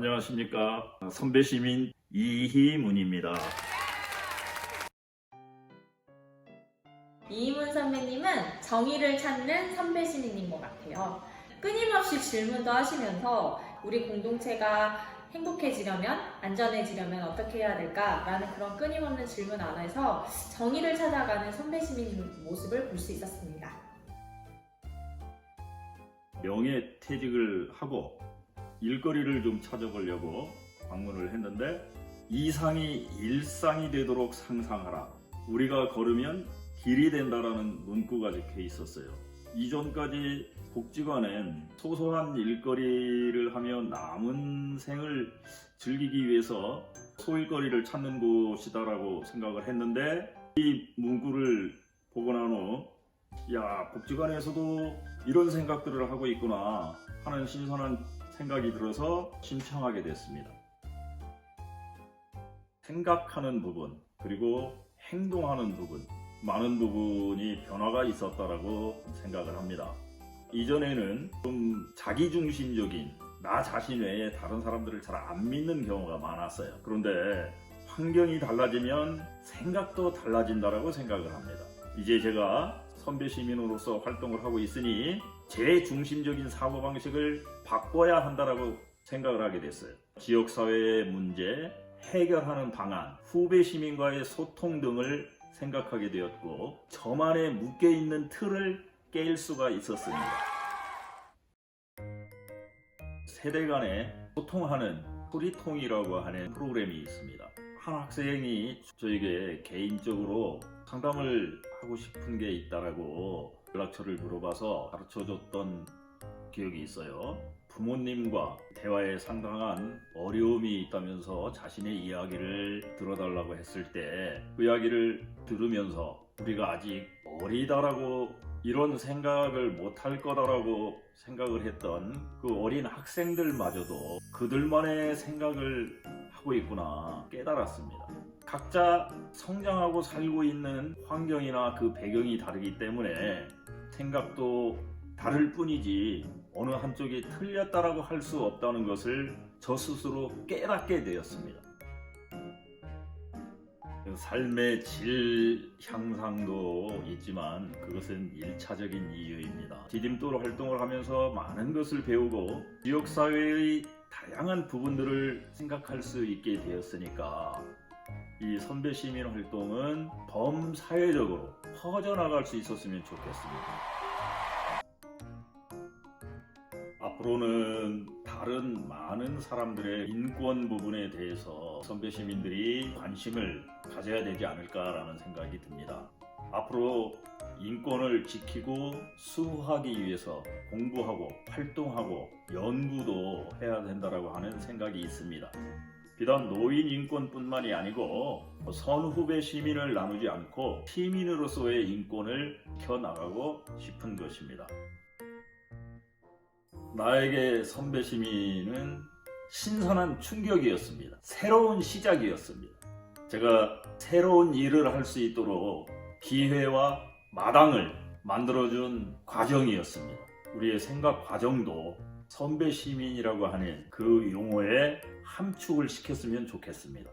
안녕하십니까 선배 시민 이희문입니다. 이희문 선배님은 정의를 찾는 선배 시민인 것 같아요. 끊임없이 질문도 하시면서 우리 공동체가 행복해지려면, 안전해지려면 어떻게 해야 될까라는 그런 끊임없는 질문 안에서 정의를 찾아가는 선배 시민 모습을 볼 수 있었습니다. 명예 퇴직을 하고 일거리를 좀 찾아보려고 방문을 했는데 이상이 일상이 되도록 상상하라. 우리가 걸으면 길이 된다라는 문구가 적혀 있었어요. 이전까지 복지관엔 소소한 일거리를 하며 남은 생을 즐기기 위해서 소일거리를 찾는 곳이다라고 생각을 했는데 이 문구를 보고 난 후 야, 복지관에서도 이런 생각들을 하고 있구나 하는 신선한 생각이 들어서 신청하게 됐습니다. 생각하는 부분, 그리고 행동하는 부분, 많은 부분이 변화가 있었다라고 생각을 합니다. 이전에는 좀 자기중심적인 나 자신 외에 다른 사람들을 잘 안 믿는 경우가 많았어요. 그런데 환경이 달라지면 생각도 달라진다라고 생각을 합니다. 이제 제가 선배 시민으로서 활동을 하고 있으니 제 중심적인 사고 방식을 바꿔야 한다라고 생각을 하게 됐어요. 지역 사회의 문제, 해결하는 방안, 후배 시민과의 소통 등을 생각하게 되었고 저만의 묶여 있는 틀을 깰 수가 있었습니다. 세대 간에 소통하는 소리통이라고 하는 프로그램이 있습니다. 한 학생이 저에게 개인적으로 상담을 하고 싶은 게 있다라고 연락처를 물어봐서 가르쳐 줬던 기억이 있어요. 부모님과 대화에 상당한 어려움이 있다면서 자신의 이야기를 들어달라고 했을 때 그 이야기를 들으면서 우리가 아직 어리다라고 이런 생각을 못할 거다라고 생각을 했던 그 어린 학생들마저도 그들만의 생각을 하고 있구나 깨달았습니다. 각자 성장하고 살고 있는 환경이나 그 배경이 다르기 때문에 생각도 다를 뿐이지 어느 한쪽이 틀렸다라고 할 수 없다는 것을 저 스스로 깨닫게 되었습니다. 삶의 질 향상도 있지만 그것은 일차적인 이유입니다. 디딤돌 활동을 하면서 많은 것을 배우고 지역사회의 다양한 부분들을 생각할 수 있게 되었으니까 이 선배 시민 활동은 범사회적으로 퍼져나갈 수 있었으면 좋겠습니다. 앞으로는 다른 많은 사람들의 인권 부분에 대해서 선배 시민들이 관심을 가져야 되지 않을까라는 생각이 듭니다. 앞으로 인권을 지키고 수호하기 위해서 공부하고 활동하고 연구도 해야 된다라고 하는 생각이 있습니다. 비단 노인 인권뿐만이 아니고 선후배 시민을 나누지 않고 시민으로서의 인권을 켜나가고 싶은 것입니다. 나에게 선배 시민은 신선한 충격이었습니다. 새로운 시작이었습니다. 제가 새로운 일을 할 수 있도록 기회와 마당을 만들어준 과정이었습니다. 우리의 생각 과정도 선배 시민이라고 하는 그 용어에 함축을 시켰으면 좋겠습니다.